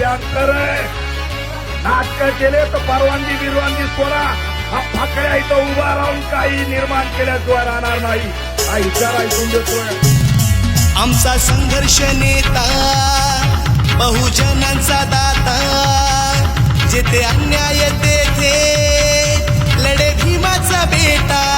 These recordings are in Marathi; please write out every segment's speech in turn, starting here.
बँकर आहे नाटक केले तर परवानगी बिरवानगी सोडा. हा फाकड्या इथं उभा राहून काही निर्माण केल्याशिवाय राहणार नाही. हा विचार ऐकून देतोय. आमचा संघर्ष नेता बहुजनांचा दाता जेथे अन्याय तेथे लढे भीमाचा बेटा.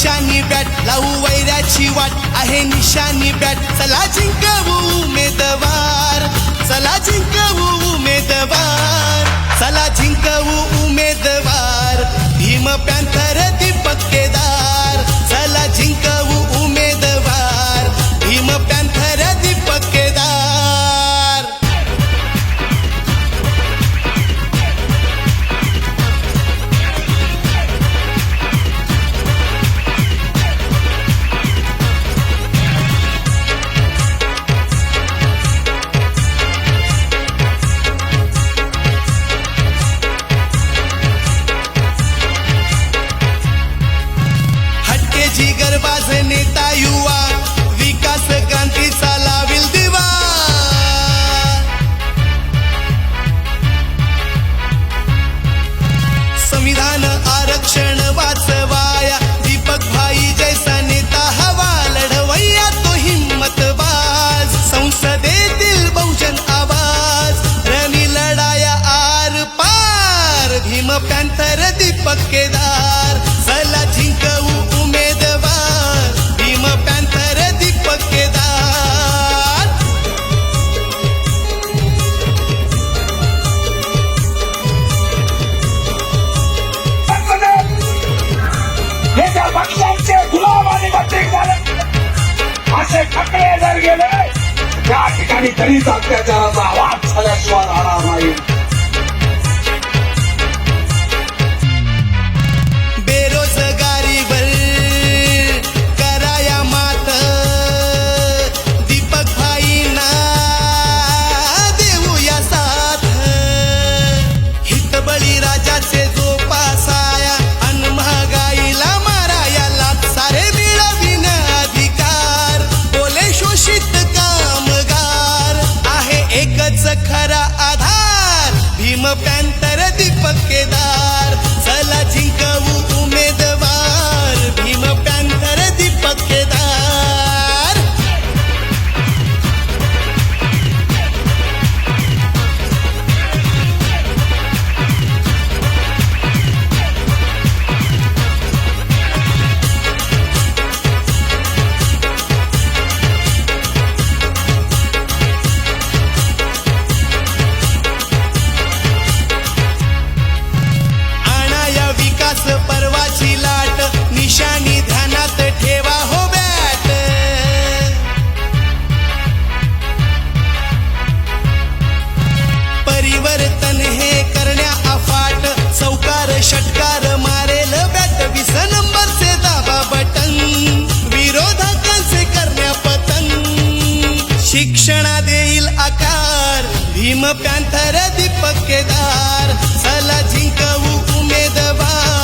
आहे निशानी बॅट लावू वैऱ्याची वाट आहे निशानी बॅट चला जिंकवू उमेदवार चला जिंकवू उमेदवार. संविधान आरक्षण वाचवाया. दीपक भाई जैसा नेता हवा लढवैया तो हिम्मत बाज. संसदेतील बहुजन आवाज. रणी लढाया आर पार. भीम पॅन्थर दीपक केदार. गेले. त्या ठिकाणी तरी अत्याचाराचा आवाज झाल्याशिवाय राहणार नाही षटकार मारेल बॅट वीस नंबर से दाबा बटन. विरोधकांचे करण्या पतन. शिक्षणा देईल आकार. भीम पॅन्थर दीपक केदार. चला जिंकवू उमेदवार.